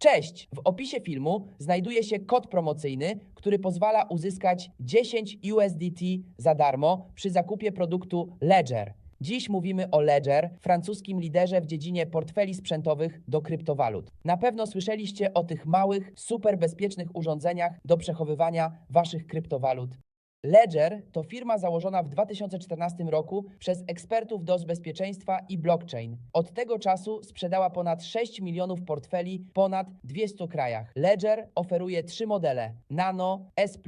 Cześć! W opisie filmu znajduje się kod promocyjny, który pozwala uzyskać 10 USDT za darmo przy zakupie produktu Ledger. Dziś mówimy o Ledger, francuskim liderze w dziedzinie portfeli sprzętowych do kryptowalut. Na pewno słyszeliście o tych małych, super bezpiecznych urządzeniach do przechowywania waszych kryptowalut. Ledger to firma założona w 2014 roku przez ekspertów do bezpieczeństwa i blockchain. Od tego czasu sprzedała ponad 6 milionów portfeli w ponad 200 krajach. Ledger oferuje trzy modele: Nano, S+,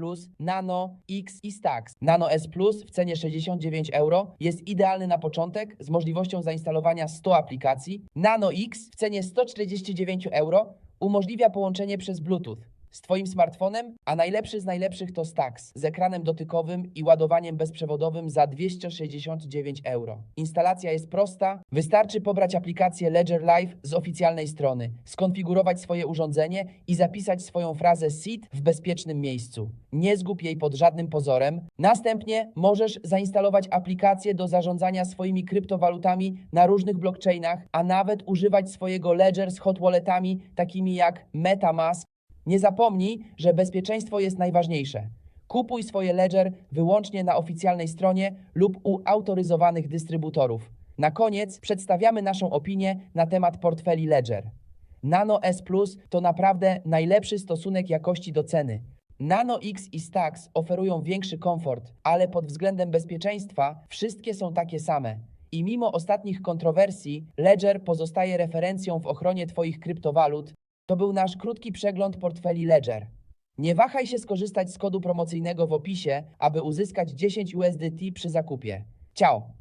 Nano, X i Stax. Nano S+, w cenie 69 euro jest idealny na początek z możliwością zainstalowania 100 aplikacji. Nano X w cenie 149 euro umożliwia połączenie przez Bluetooth z Twoim smartfonem, a najlepszy z najlepszych to Stax z ekranem dotykowym i ładowaniem bezprzewodowym za 269 euro. Instalacja jest prosta, wystarczy pobrać aplikację Ledger Live z oficjalnej strony, skonfigurować swoje urządzenie i zapisać swoją frazę SEED w bezpiecznym miejscu. Nie zgub jej pod żadnym pozorem. Następnie możesz zainstalować aplikację do zarządzania swoimi kryptowalutami na różnych blockchainach, a nawet używać swojego Ledger z hot walletami takimi jak MetaMask nie zapomnij, że bezpieczeństwo jest najważniejsze. Kupuj swoje Ledger wyłącznie na oficjalnej stronie lub u autoryzowanych dystrybutorów. Na koniec przedstawiamy naszą opinię na temat portfeli Ledger. Nano S Plus to naprawdę najlepszy stosunek jakości do ceny. Nano X i Stax oferują większy komfort, ale pod względem bezpieczeństwa wszystkie są takie same. I mimo ostatnich kontrowersji, Ledger pozostaje referencją w ochronie Twoich kryptowalut, to był nasz krótki przegląd portfeli Ledger. Nie wahaj się skorzystać z kodu promocyjnego w opisie, aby uzyskać 10 USDT przy zakupie. Ciao!